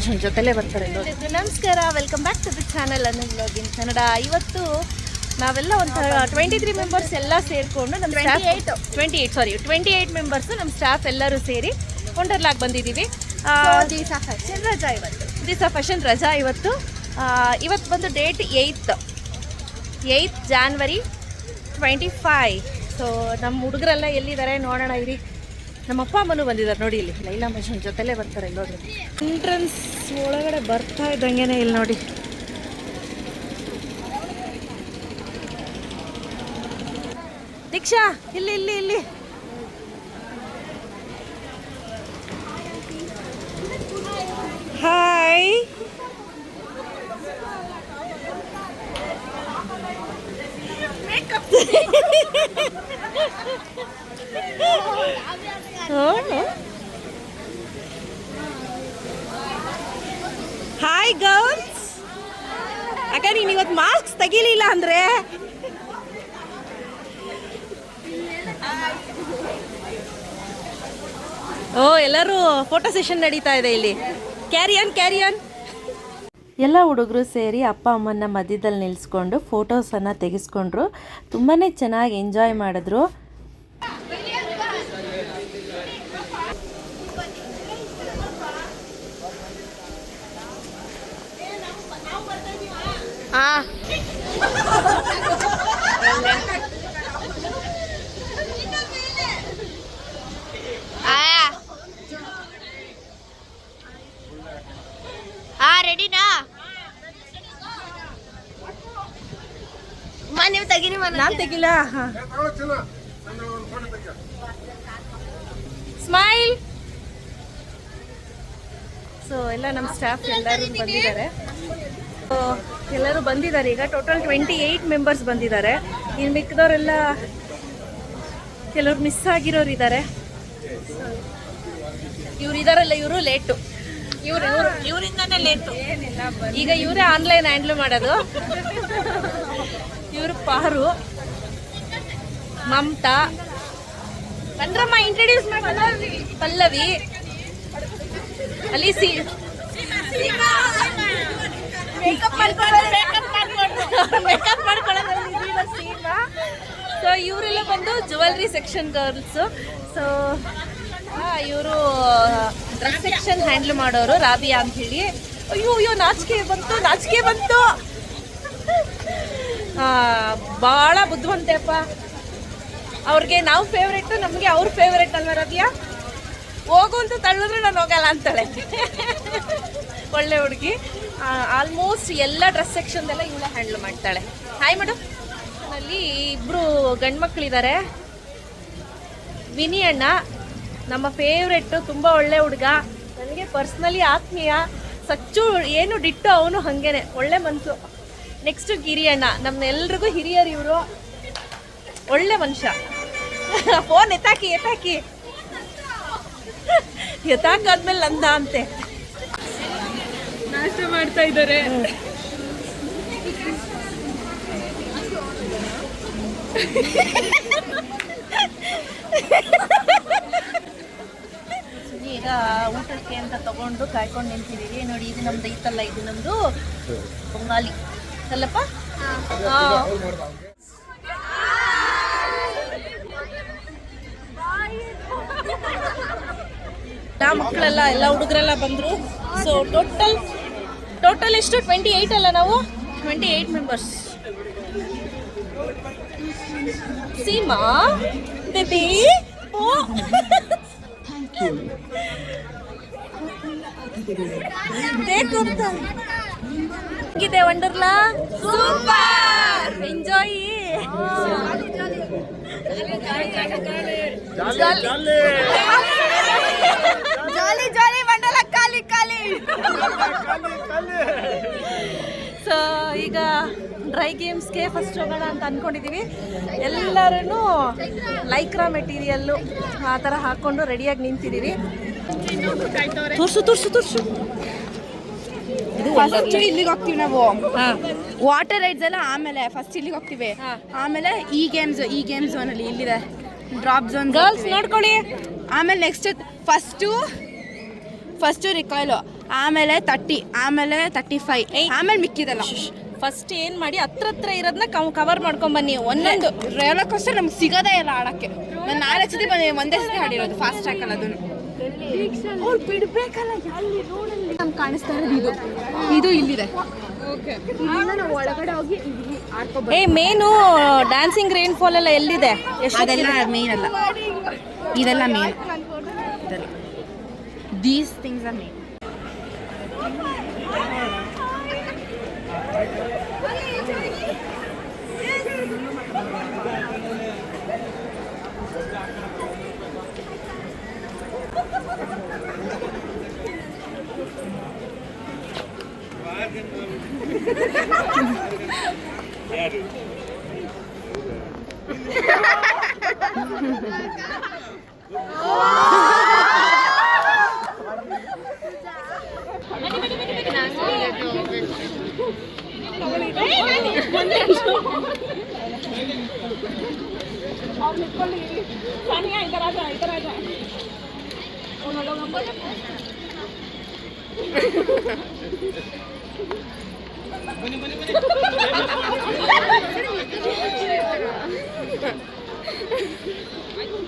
ಮನುಷ್ಯನ ಜೊತೆಲೇ ಬರ್ತಾರೆ ನಮಸ್ಕಾರ. Welcome back to the channel blog in Kannada ಇವತ್ತು ನಾವೆಲ್ಲ ಒಂಥರ ಟ್ವೆಂಟಿ ತ್ರೀ ಮೆಂಬರ್ಸ್ ಎಲ್ಲ ಸೇರಿಕೊಂಡು ನಮ್ಮ staff twenty eight sorry twenty eight members ನಮ್ಮ ಸ್ಟಾಫ್ ಎಲ್ಲರೂ ಸೇರಿ ವಂಡರ್ಲಾಗ್ ಬಂದಿದ್ದೀವಿ. ದಿಸ ಫ್ಯಾಷನ್ ರಜಾ ಇವತ್ತು. ದಿಸ ಫ್ಯಾಷನ್ ರಜಾ ಇವತ್ತು. ಇವತ್ತು ಬಂದು date eight eight January twenty five so ನಮ್ಮ ಹುಡುಗರೆಲ್ಲ ಎಲ್ಲಿದ್ದಾರೆ ನೋಡೋಣ ಇರಿ. ನಮ್ಮ ಅಪ್ಪ ಅಮ್ಮನೂ ಬಂದಿದ್ದಾರೆ ನೋಡಿ ಇಲ್ಲಿ. ಲೈಲಾ ಮಜನ್ ಜೊತೆಲೇ ಬರ್ತಾರೆ ಇಲ್ಲಿ ನೋಡ್ರಿ ಎಂಟ್ರೆನ್ಸ್ ಒಳಗಡೆ ಬರ್ತಾ ಇದ್ದಂಗೆನೆ ಇಲ್ಲಿ ನೋಡಿ. ದೀಕ್ಷಾ, ಇಲ್ಲಿ ಇಲ್ಲಿ ಇಲ್ಲಿ. ಹಾಯ್ ಹಾಯ್ ಗರ್ಲ್ಸ್ ಅಕ್ಕ, ನೀನು ಇವತ್ತು ಮಾಸ್ಕ್ ತೆಗಿಲಿಲ್ಲ ಅಂದ್ರೆ? ಓ, ಎಲ್ಲರೂ ಫೋಟೋ ಸೆಷನ್ ನಡೀತಾ ಇದೆ ಇಲ್ಲಿ. ಕ್ಯಾರಿಯನ್ ಕ್ಯಾರಿಯನ್ ಎಲ್ಲ ಹುಡುಗರು ಸೇರಿ ಅಪ್ಪ ಅಮ್ಮನ ಮಧ್ಯದಲ್ಲಿ ನಿಲ್ಲಿಸ್ಕೊಂಡು ಫೋಟೋಸನ್ನು ತೆಗೆಸ್ಕೊಂಡ್ರು. ತುಂಬಾ ಚೆನ್ನಾಗಿ ಎಂಜಾಯ್ ಮಾಡಿದ್ರು. ಆ. ಹಾ ರೆಡಿನಾ ನೀವು ತೆಗಿರಿ ನಾನ್ ತೆಗಿಲ್ಲ ಸ್ಮೈಲ್ ಸೊ ಎಲ್ಲ ನಮ್ಮ ಸ್ಟಾಫ್ ಎಲ್ಲರೂ ಬಂದಿದ್ದಾರೆ. ಎಲ್ಲರೂ ಬಂದಿದ್ದಾರೆ. ಈಗ ಟೋಟಲ್ ಟ್ವೆಂಟಿ ಏಯ್ಟ್ ಮೆಂಬರ್ಸ್ ಬಂದಿದ್ದಾರೆ. ಇನ್ನು ಮಿಕ್ಕದವರೆಲ್ಲ ಕೆಲವ್ರು ಮಿಸ್ ಆಗಿರೋರು ಇದ್ದಾರೆ. ಇವ್ರು ಇದಾರಲ್ಲ, ಇವರು ಲೇಟು ಇವ್ರು ಇವ್ರು, ಇವರಿಂದಾನೇ ಲೇಟು ಈಗ ಇವರೇ ಆನ್ಲೈನ್ ಹ್ಯಾಂಡ್ಲ್ ಮಾಡೋದು. ಇವರು ಪಾರು, ಮಮತಾ ಚಂದ್ರಮ್ಮ ಇಂಟ್ರೊಡ್ಯೂಸ್ ಮಾಡಿ ಪಲ್ಲವಿ ಅಲ್ಲಿ ಸಿ ಮೇಕಪ್ ಸೊ ಇವರೆಲ್ಲ ಬಂದು ಜುವೆಲ್ರಿ ಸೆಕ್ಷನ್ ಗರ್ಲ್ಸು ಸೊ ಇವರು ಡ್ರೆಸ್ ಸೆಕ್ಷನ್ ಹ್ಯಾಂಡಲ್ ಮಾಡೋರು ರಾಬಿಯಾ ಅಂತ ಹೇಳಿ. ಅಯ್ಯೋ ಅಯ್ಯೋ, ನಾಚಿಕೆ ಬಂತು ನಾಚಿಕೆ ಬಂತು. ಭಾಳ ಬುದ್ಧಿವಂತೆಪ್ಪ ಅವ್ರಿಗೆ ನಾವು ಫೇವ್ರೇಟು ನಮಗೆ ಅವ್ರ ಫೇವ್ರೇಟ್ ಅಲ್ವಾ ರಾಬಿಯಾ? ಹೋಗು ಅಂತ ತಳ್ಳಿದ್ರೆ ನಾನು ಹೋಗಲ್ಲ ಅಂತಾಳೆ. ಒಳ್ಳೆ ಹುಡುಗಿ. ಆಲ್ಮೋಸ್ಟ್ ಎಲ್ಲ ಡ್ರೆಸ್ ಸೆಕ್ಷನ್ದೆಲ್ಲ ಇವಳೆ ಹ್ಯಾಂಡಲ್ ಮಾಡ್ತಾಳೆ. ಹಾಯ್ ಮೇಡಮ್ ಅಲ್ಲಿ ಇಬ್ಬರು ಗಂಡ್ಮಕ್ಳಿದ್ದಾರೆ ವಿನಿ ಅಣ್ಣ, ನಮ್ಮ ಫೇವ್ರೆಟ್ಟು ತುಂಬ ಒಳ್ಳೆ ಹುಡುಗ. ನನಗೆ ಪರ್ಸ್ನಲಿ ಆತ್ಮೀಯ. ಸಚ್ಚು ಏನು ಡಿಟ್ಟು ಅವನು ಹಾಗೇನೆ. ಒಳ್ಳೆ ಮನಸ್ಸು ನೆಕ್ಸ್ಟು ಗಿರಿ ಅಣ್ಣ. ನಮ್ಮೆಲ್ರಿಗೂ ಹಿರಿಯರು ಇವರು. ಒಳ್ಳೆ ಮನುಷ್ಯ. ಫೋನ್ ಎತ್ತಾಕಿ ಎತ್ತಾಕಿ. ಎತ್ತಾಕಾದ್ಮೇಲೆ ನಂದ ಅಂತೆ. ನಾಷ್ಟ ಮಾಡ್ತಾ ಇದ್ದಾರೆ. ಈಗ ಊಟಕ್ಕೆ ಅಂತ ತಗೊಂಡು ಕಾಯ್ಕೊಂಡು ನಿಂತಿದ್ದೀವಿ. ನೋಡಿ ಇದು ನಮ್ದು ಐತಲ್ಲ ಇದು ನಮ್ದು ಬೊಂಗಾಲಿ ಅಲ್ಲಪ್ಪ ಮಕ್ಕಳೆಲ್ಲ ಎಲ್ಲ ಹುಡುಗರೆಲ್ಲ ಬಂದರು. ಸೊ ಟೋಟಲ್ ಟೋಟಲ್ ಎಷ್ಟು? ಟ್ವೆಂಟಿ ಏಯ್ಟ್ ಅಲ್ಲ ನಾವು? Twenty eight members Seema baby oh. ಹೇಗಿದೆ Wonderla? Super! Enjoy jolly. So ಈಗ ಡ್ರೈ ಗೇಮ್ಸ್ಗೆ ಫಸ್ಟ್ ಹೋಗೋಣ ಅಂತ ಅಂದ್ಕೊಂಡಿದ್ದೀವಿ ಎಲ್ಲರೂ ಲೈಕ್ರಾ ಮೆಟೀರಿಯಲ್ಲು ಆ ಥರ ಹಾಕ್ಕೊಂಡು ರೆಡಿಯಾಗಿ ನಿಂತಿದ್ದೀವಿ ತುರ್ಸು ತುರ್ಸು ತುರ್ಸು. ಫಸ್ಟ್ ಇಲ್ಲಿಗೆ ಹೋಗ್ತೀವಿ ನಾವು. ವಾಟರ್ ರೈಡ್ಸ್ ಎಲ್ಲ ಆಮೇಲೆ ಫಸ್ಟ್ ಇಲ್ಲಿಗೆ ಹೋಗ್ತೀವಿ. ಆಮೇಲೆ ಈ ಗೇಮ್ಸ್ ಈ ಗೇಮ್ ಝೋನಲ್ಲಿ ಅಲ್ಲಿ ಇಲ್ಲಿದೆ. ಡ್ರಾಪ್ ಝೋನ್ ಗರ್ಲ್ಸ್ ನೋಡ್ಕೊಳ್ಳಿ. ಆಮೇಲೆ ನೆಕ್ಸ್ಟ್ ಫಸ್ಟು ಫಸ್ಟ್ ರಿಕಾಯ್ಲು ಆಮೇಲೆ ತರ್ಟಿ ಆಮೇಲೆ ತರ್ಟಿ ಫೈವ್ ಏಯ್. ಆಮೇಲೆ ಮಿಕ್ಕಿದಲ್ಲ. ಫಸ್ಟ್ ಏನ್ ಮಾಡಿ ಹತ್ರ ಹತ್ರ ಇರೋದನ್ನ ಕವರ್ ಮಾಡ್ಕೊಂಡ್ ಬನ್ನಿ. ಒಂದೊಂದು ರೋಲರ್ ಕೋಸ್ಟರ್ ನಮ್ಗೆ ಸಿಗೋದೇ ಇಲ್ಲ ಆಡಕ್ಕೆ. ನಾನು ನಾಲ್ಕು ಸತಿ ಬಂದಿ ಒಂದೇ ಸತಿ ಆಡಿರೋದು ಫಾಸ್ಟ್ ಟ್ರ್ಯಾಕಲ್ಲಿ ಅದನ್ನು. ಬಿಡ್ಬೇಕಲ್ಲ ನಮ್ಗೆ ಕಾಣಿಸ್ತಾ ಇರೋದು ಇದು. ಇದು ಇಲ್ಲಿದೆ. ಏ ಮೇನು ಡ್ಯಾನ್ಸಿಂಗ್ ರೈನ್ ಫಾಲ್ ಎಲ್ಲ ಎಲ್ಲಿದೆ? ಎಷ್ಟು ಅದೆಲ್ಲ ಮೇನ್ ಅಲ್ಲ. ಇದೆಲ್ಲ main distensamente. oh!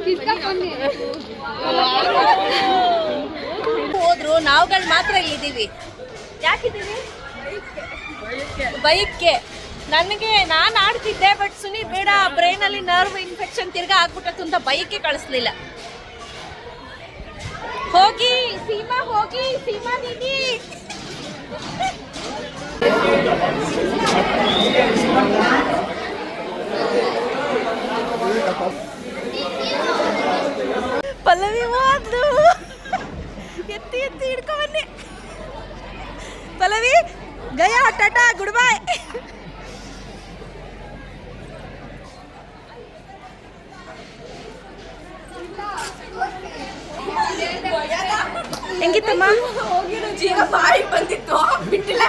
Things are main ಹೋದ್ರು ನಾವುಗಳು ಮಾತ್ರ ಇಲ್ಲಿದ್ದೀವಿ. ಯಾಕಿದ್ದೀವಿ ಬೈಕ್ಗೆ. ನನಗೆ ನಾನು ಆಡ್ತಿದ್ದೆ ಬಟ್ ಸುನಿ ಬೇಡ ಬ್ರೈನ್ ಅಲ್ಲಿ ನರ್ವ್ ಇನ್ಫೆಕ್ಷನ್ ತಿರ್ಗಾ ಆಗ್ಬಿಟ್ಟತ್ತು ಅಂತ ಬೈಕೆ ಕಳಿಸ್ಲಿಲ್ಲ. ಹೋಗಿ ಸೀಮಾ ಹೋಗಿ ಸೀಮಾ ದೀದಿ ಪಲ್ಲವಿ ಹೋದ್ಲು ಎತ್ತಿ ಎತ್ತಿ ಹಿಡ್ಕೊ ಬನ್ನಿ. ಪಲ್ಲವಿ ಗಯಾ ಟಾಟಾ ಗುಡ್ ಬಾಯ್ ಹೆಂಗಿತ್ತಮ್ಮ ಜೀವ ಬಾಯಿ ಬಂದಿತ್ತು ಬಿಟ್ಟಿಲ್ಲ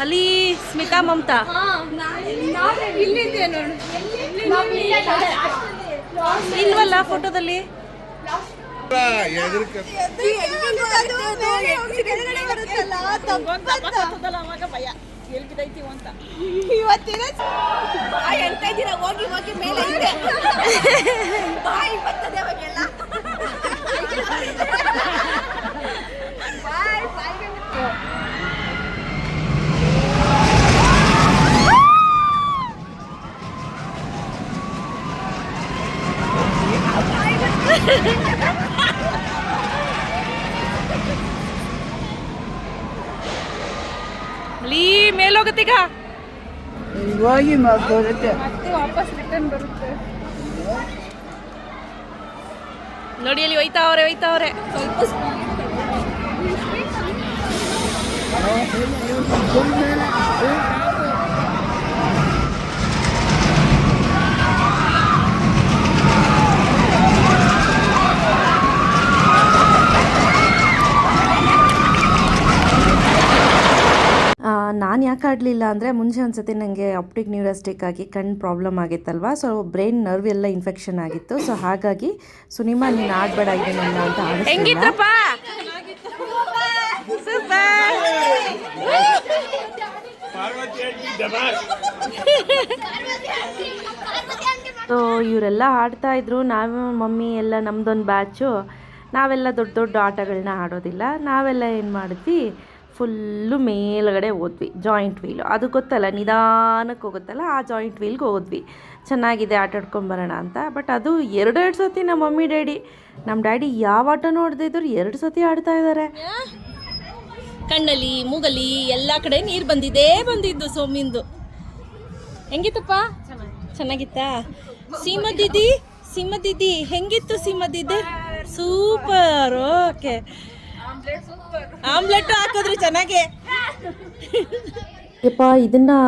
ಅಲ್ಲಿ ಸ್ಮಿತಾ ಮಮತಾ ಇಲ್ವಲ್ಲ ಫೋಟೋದಲ್ಲಿ ಹೋಗಿ ಹೋಗಿ ಮೇಲೆ ಬಾಯಿ ಬರ್ತದೆ ಅವಾಗೆಲ್ಲ ಅಲ್ಲಿ ಮೇಲೋಗತ್ತೀಗ ಹೋಗಿ ಬರುತ್ತೆ. ನೋಡಿ ಅಲ್ಲಿ ಒಯ್ತಾವ್ರೆ ಒಯ್ತಾವ್ರೆ. ನಾನು ಯಾಕೆ ಆಡಲಿಲ್ಲ ಅಂದರೆ ಮುಂಚೆ ಒಂದು ಸತಿ ನನಗೆ ಆಪ್ಟಿಕ್ ನ್ಯೂರಾಸ್ಟಿಕ್ ಆಗಿ ಕಣ್ಣು ಪ್ರಾಬ್ಲಮ್ ಆಗಿತ್ತಲ್ವ? ಸೊ ಬ್ರೈನ್ ನರ್ವ್ ಎಲ್ಲ ಇನ್ಫೆಕ್ಷನ್ ಆಗಿತ್ತು. ಸೊ ಹಾಗಾಗಿ ಸುನಿಮಾ ನೀನು ಆಡಬೇಡ ಇದನ್ನ ಅಂತ ಆಡಿಸ್ಲಿಲ್ಲ. ಹೆಂಗಿದ್ರಪ್ಪ? ಸೂಪರ್ ಸೊ ಇವರೆಲ್ಲ ಆಡ್ತಾ ಇದ್ರು. ನಾವು ಮಮ್ಮಿ ಎಲ್ಲ ನಮ್ದೊಂದು ಬ್ಯಾಚು ನಾವೆಲ್ಲ ದೊಡ್ಡ ದೊಡ್ಡ ಆಟಗಳನ್ನ ಆಡೋದಿಲ್ಲ. ನಾವೆಲ್ಲ ಏನು ಮಾಡಿದ್ವಿ? ಫುಲ್ಲು ಮೇಲುಗಡೆ ಹೋದ್ವಿ ಜಾಯಿಂಟ್ ವೀಲು ಅದು ಗೊತ್ತಲ್ಲ, ನಿಧಾನಕ್ಕೆ ಹೋಗುತ್ತಲ್ಲ, ಆ ಜಾಯಿಂಟ್ ವೀಲ್ಗೆ ಹೋದ್ವಿ. ಚೆನ್ನಾಗಿದೆ ಆಟ ಆಡ್ಕೊಂಬರೋಣ ಅಂತ. ಬಟ್ ಅದು ಎರಡೆರಡು ಸತಿ ನಮ್ಮ ಮಮ್ಮಿ, ಡ್ಯಾಡಿ, ನಮ್ಮ ಡ್ಯಾಡಿ ಯಾವ ಆಟ ನೋಡ್ದಿದ್ರು ಎರಡು ಸತಿ ಆಡ್ತಾ ಇದ್ದಾರೆ. ಕಣ್ಣಲ್ಲಿ ಮೂಗಲಿ ಎಲ್ಲ ಕಡೆ ನೀರು ಬಂದಿದೆ ಬಂದಿದ್ದು ಸೋಮಿಂದು ಹೆಂಗಿತ್ತಪ್ಪ? ಚೆನ್ನಾಗಿತ್ತಾ? ಸೀಮಾ ದೀದಿ ಸೀಮಾ ದೀದಿ, ಹೆಂಗಿತ್ತು Seema Didi? Super, okay. Omelette ಹಾಕಿದ್ರೆ ಚೆನ್ನಾಗೆ. ಯಪ್ಪ, ಇದನ್ನು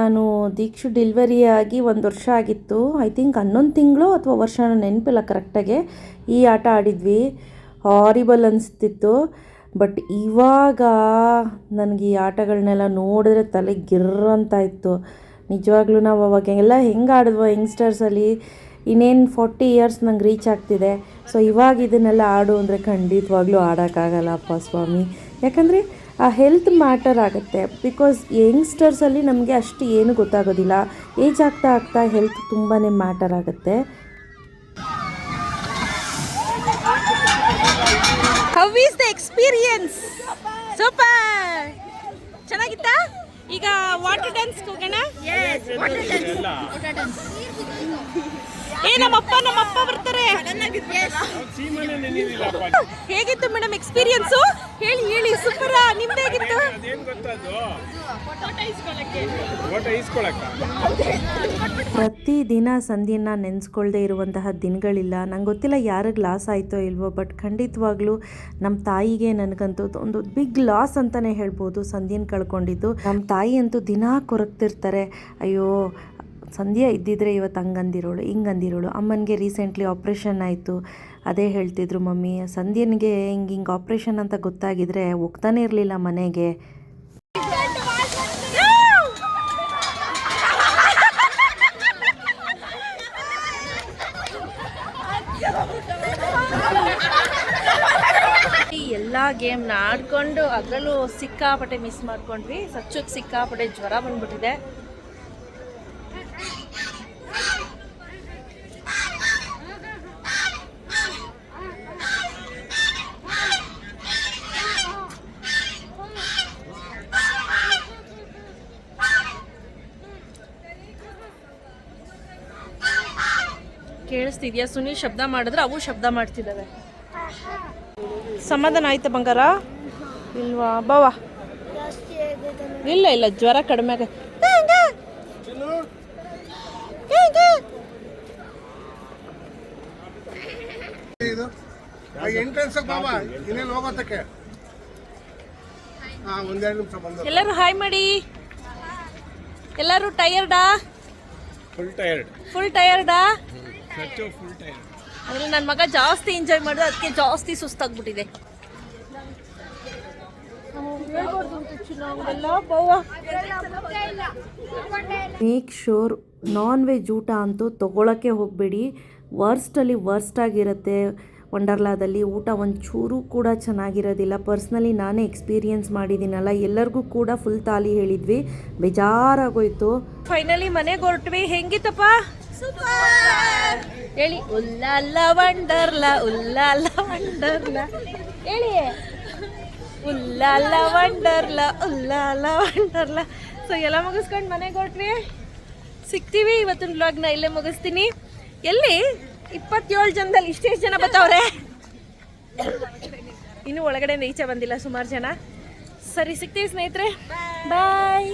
ನಾನು ದೀಕ್ಷು ಡೆಲಿವರಿ ಆಗಿ ಒಂದು ವರ್ಷ ಆಗಿತ್ತು. ಐ ಥಿಂಕ್ ಹನ್ನೊಂದು ತಿಂಗಳು ಅಥವಾ ವರ್ಷ ನೆನಪಿಲ್ಲ ಕರೆಕ್ಟಾಗೆ ಈ ಆಟ ಆಡಿದ್ವಿ. ಹಾರಿಬಲ್ ಅನಿಸ್ತಿತ್ತು. ಬಟ್ ಇವಾಗ ನನಗೆ ಈ ಆಟಗಳನ್ನೆಲ್ಲ ನೋಡಿದ್ರೆ ತಲೆ ಗಿರ್ರ್ ಅಂತ ಇತ್ತು ನಿಜವಾಗ್ಲೂ ನಾವು ಅವಾಗೆಲ್ಲ ಹೆಂಗೆ ಆಡಿದ್ವೋ ಯಂಗ್ಸ್ಟರ್ಸಲ್ಲಿ ಇನ್ನೇನು ಫೋರ್ಟಿ ಇಯರ್ಸ್ ನಂಗೆ ರೀಚ್ ಆಗ್ತಿದೆ. ಸೊ ಇವಾಗ ಇದನ್ನೆಲ್ಲ ಆಡು ಅಂದರೆ ಖಂಡಿತವಾಗ್ಲೂ ಆಡೋಕ್ಕಾಗಲ್ಲಪ್ಪ ಸ್ವಾಮಿ. ಯಾಕಂದರೆ ಆ ಹೆಲ್ತ್ ಮ್ಯಾಟರ್ ಆಗುತ್ತೆ. ಬಿಕಾಸ್ ಯಂಗ್ಸ್ಟರ್ಸಲ್ಲಿ ನಮಗೆ ಅಷ್ಟು ಏನು ಗೊತ್ತಾಗೋದಿಲ್ಲ. ಏಜ್ ಆಗ್ತಾ ಆಗ್ತಾ ಹೆಲ್ತ್ ತುಂಬಾ ಮ್ಯಾಟರ್ ಆಗುತ್ತೆ. ಹೌ ದ ಎಕ್ಸ್ಪೀರಿಯನ್ಸ್ ಸೂಪರ್ ಚೆನ್ನಾಗಿತ್ತಾ? ಈಗ ವಾಟರ್ ಡ್ಯಾನ್ಸ್ ಹೋಗೋಣ? ಏ ನಮ್ಮಪ್ಪ ನಮ್ಮಪ್ಪ ಬರ್ತಾರೆ. ಹೇಗಿತ್ತು ಮೇಡಮ್ ಎಕ್ಸ್ಪೀರಿಯನ್ಸು ಹೇಳಿ ಹೇಳಿ ಸೂಪರ ನಿಮ್ದು ಹೇಗಿತ್ತು? ಪ್ರತಿದಿನ ಸಂಧಿಯನ್ನ ನೆನೆಸ್ಕೊಳ್ದೆ ಇರುವಂತಹ ದಿನಗಳಿಲ್ಲ. ನಂಗೆ ಗೊತ್ತಿಲ್ಲ ಯಾರಿಗೆ ಲಾಸ್ ಆಯಿತೋ ಇಲ್ವೋ ಬಟ್ ಖಂಡಿತವಾಗ್ಲೂ ನಮ್ಮ ತಾಯಿಗೆ ನನಗಂತೂ ಒಂದು ಬಿಗ್ ಲಾಸ್ ಅಂತಲೇ ಹೇಳ್ಬೋದು. ಸಂಧಿಯನ್ನು ಕಳ್ಕೊಂಡಿದ್ದು. ನಮ್ಮ ತಾಯಿ ಅಂತೂ ದಿನಾ ಕೊರಗ್ತಿರ್ತಾರೆ. ಅಯ್ಯೋ, ಸಂಧ್ಯಾ ಇದ್ದಿದ್ರೆ ಇವತ್ತು ಹಂಗಂದಿರೋಳು, ಹಿಂಗಂದಿರೋಳು. ಅಮ್ಮನಿಗೆ ರೀಸೆಂಟ್ಲಿ ಆಪ್ರೇಷನ್ ಆಯಿತು. ಅದೇ ಹೇಳ್ತಿದ್ರು ಮಮ್ಮಿ, ಸಂಧ್ಯನಿಗೆ ಹಿಂಗೆ ಹಿಂಗೆ ಆಪ್ರೇಷನ್ ಅಂತ ಗೊತ್ತಾಗಿದ್ರೆ ಹೋಗ್ತಾನೆ ಇರಲಿಲ್ಲ ಮನೆಗೆ ಈ ಎಲ್ಲ ಗೇಮ್ನ ಆಡ್ಕೊಂಡು ಅದರಲ್ಲೂ ಸಿಕ್ಕಾಪಟ್ಟೆ ಮಿಸ್ ಮಾಡ್ಕೊಂಡ್ವಿ. ಸಚ್ಚಕ್ಕೆ ಸಿಕ್ಕಾಪಟ್ಟೆ ಜ್ವರ ಬಂದ್ಬಿಟ್ಟಿದೆ. ಕೇಳಿಸ್ತಿದ್ಯಾ ಸುನೀಲ್? ಶಬ್ದ ಮಾಡಿದ್ರೆ ಅವು ಶಬ್ದ ಮಾಡ್ತಿದ್ದಾವೆ. ಸಮಾಧಾನ ಆಯ್ತಾ ಬಂಗಾರ? ಇಲ್ವಾ? ಬಾವ ಇಲ್ಲ ಇಲ್ಲ ಜ್ವರ ಕಡಿಮೆ ಆಗ ಇದು ಎಂಟ್ರೆನ್ಸ್ ಬಾಬಾ ಇನ್ನೇನು ಹೋಗೋತಕ್ಕೆ ಹಾ ಒಂದೆರಡು ನಿಮಿಷ ಬಂದು ಎಲ್ಲರೂ ಹಾಯ್ ಮಾಡಿ. ಎಲ್ಲರೂ ಟಯರ್ಡಾ ಫುಲ್ ಟೈರ್ಡ್ ಫುಲ್ ಟಯರ್ಡಾ ಫುಲ್ ಟೈರ್ಡ್ ಅಂದ್ರೆ ನನ್ನ ಮಗ ಜಾಸ್ತಿ ಎಂಜಾಯ್ ಮಾಡಿದ್ರೆ ಅದಕ್ಕೆ ಜಾಸ್ತಿ ಸುಸ್ತಾಗ್ಬಿಟ್ಟಿದೆ. ಮೇಕ್ ಶೋರ್ ನಾನ್ ವೆಜ್ ಊಟ ಅಂತೂ ತೊಗೊಳಕ್ಕೆ ಹೋಗಬೇಡಿ. ವರ್ಸ್ಟಲ್ಲಿ ವರ್ಸ್ಟ್ ಆಗಿರುತ್ತೆ ವಂಡರ್ಲಾದಲ್ಲಿ ಊಟ ಒಂಚೂರು ಕೂಡ ಚೆನ್ನಾಗಿರೋದಿಲ್ಲ. ಪರ್ಸ್ನಲಿ ನಾನೇ ಎಕ್ಸ್ಪೀರಿಯನ್ಸ್ ಮಾಡಿದ್ದೀನಲ್ಲ. ಎಲ್ಲರಿಗೂ ಕೂಡ ಫುಲ್ ತಾಲಿ ಹೇಳಿದ್ವಿ. ಬೇಜಾರಾಗೋಯ್ತು. ಫೈನಲಿ ಮನೆಗೆ ಹೊರಟ್ವಿ. ಹೆಂಗಿತ್ತಪ್ಪ? ಹೇಳಿ. ಉಲ್ಲಲ್ಲ ವಂಡರ್ಲ ಉಲ್ಲಲ್ಲ ವಂಡರ್ಲ ಹೇಳಿ. ಉಲ್ಲಾಲ ವಂಡರ್ಲ ಉಲ್ಲಲ್ಲ ವಂಡರ್ಲ ಸೊ ಎಲ್ಲ ಮುಗಿಸ್ಕೊಂಡು ಮನೆಗೆ ಹೊರಟ್ವಿ. ಸಿಗ್ತೀವಿ ಇವತ್ತಿನ ಬ್ಲಾಗ್ನ ಇಲ್ಲೇ ಮುಗಿಸ್ತೀನಿ. ಎಲ್ಲಿ? ಇಪ್ಪತ್ತೇಳು ಜನದಲ್ಲಿ ಇಷ್ಟೆಷ್ಟು ಜನ ಬರ್ತಾವ್ರೆ ಇನ್ನು ಒಳಗಡೆ ಈಚೆ ಬಂದಿಲ್ಲ ಸುಮಾರು ಜನ. ಸರಿ ಸಿಗ್ತೀವಿ ಸ್ನೇಹಿತರೆ. ಬಾಯ್